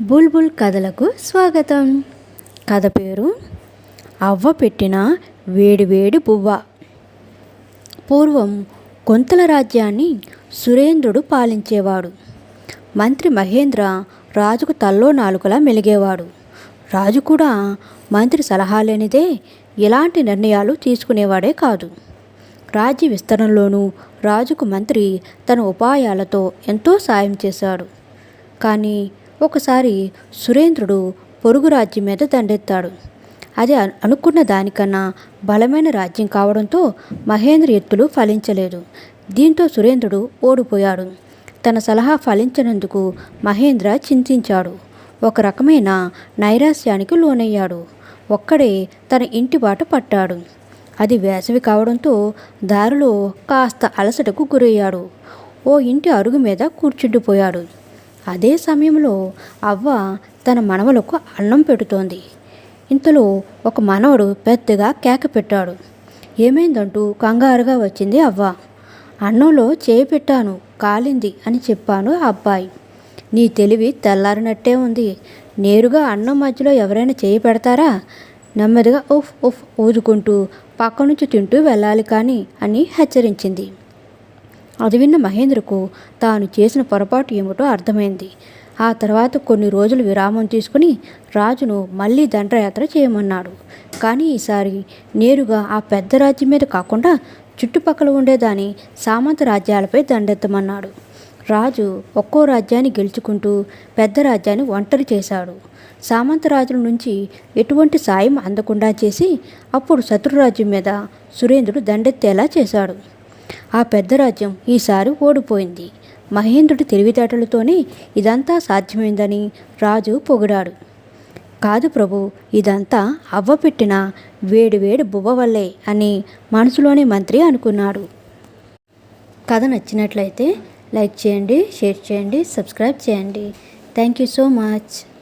బుల్బుల్ కథలకు స్వాగతం. కథ పేరు అవ్వ పెట్టిన వేడివేడి బువ్వ పూర్వం కొంతల రాజ్యాన్ని సురేంద్రుడు పాలించేవాడు. మంత్రి మహేంద్ర రాజుకు తల్లో నాలుకలా మెలిగేవాడు. రాజు కూడా మంత్రి సలహా లేనిదే ఎలాంటి నిర్ణయాలు తీసుకునేవాడే కాదు. రాజ్య విస్తరణలోనూ రాజుకు మంత్రి తన ఉపాయాలతో ఎంతో సాయం చేశాడు. కానీ ఒకసారి సురేంద్రుడు పొరుగు రాజ్యం మీద దండెత్తాడు. అది అనుకున్న దానికన్నా బలమైన రాజ్యం కావడంతో మహేంద్ర ఎత్తులు ఫలించలేదు. దీంతో సురేంద్రుడు ఓడిపోయాడు. తన సలహా ఫలించినందుకు మహేంద్ర చింతించాడు. ఒక రకమైన నైరాశ్యానికి లోనయ్యాడు. ఒక్కడే తన ఇంటి బాట పట్టాడు. అది వేసవి కావడంతో దారిలో కాస్త అలసటకు గురయ్యాడు. ఓ ఇంటి అరుగు మీద కూర్చుండిపోయాడు. అదే సమయంలో అవ్వ తన మనవలకు అన్నం పెడుతోంది. ఇంతలో ఒక మనవడు పెద్దగా కేక పెట్టాడు. ఏమైందంటూ కంగారుగా వచ్చింది అవ్వ. అన్నంలో చేయి పెట్టాను కాలింది అని చెప్పాను ఆ అబ్బాయి. నీ తెలివి తెల్లారినట్టే ఉంది. నేరుగా అన్నం మధ్యలో ఎవరైనా చేయి పెడతారా? నెమ్మదిగా ఉఫ్ ఉఫ్ ఊదుకుంటూ పక్క నుంచి తింటూ వెళ్ళాలి కానీ అని హెచ్చరించింది. అది విన్న మహేంద్రకు తాను చేసిన పొరపాటు ఏమిటో అర్థమైంది. ఆ తర్వాత కొన్ని రోజులు విరామం తీసుకుని రాజును మళ్ళీ దండయాత్ర చేయమన్నాడు. కానీ ఈసారి నేరుగా ఆ పెద్ద రాజ్యం మీద కాకుండా చుట్టుపక్కల ఉండేదాని సామంత రాజ్యాలపై దండెత్తమన్నాడు. రాజు ఒక్కో రాజ్యాన్ని గెలుచుకుంటూ పెద్ద రాజ్యాన్ని ఒంటరి చేశాడు. సామంత రాజుల నుంచి ఎటువంటి సాయం అందకుండా చేసి అప్పుడు శత్రురాజ్యం మీద సురేంద్రుడు దండెత్తేలా చేశాడు. ఆ పెద్ద రాజ్యం ఈసారి ఓడిపోయింది. మహేంద్రుడి తెలివితేటలతోనే ఇదంతా సాధ్యమైందని రాజు పొగిడాడు. కాదు ప్రభు ఇదంతా అవ్వ పెట్టిన వేడి వేడి బువ్వ వల్లే అని మనసులోని మంత్రి అనుకున్నాడు. కథ నచ్చినట్లయితే లైక్ చేయండి షేర్ చేయండి సబ్స్క్రైబ్ చేయండి. Thank you so much.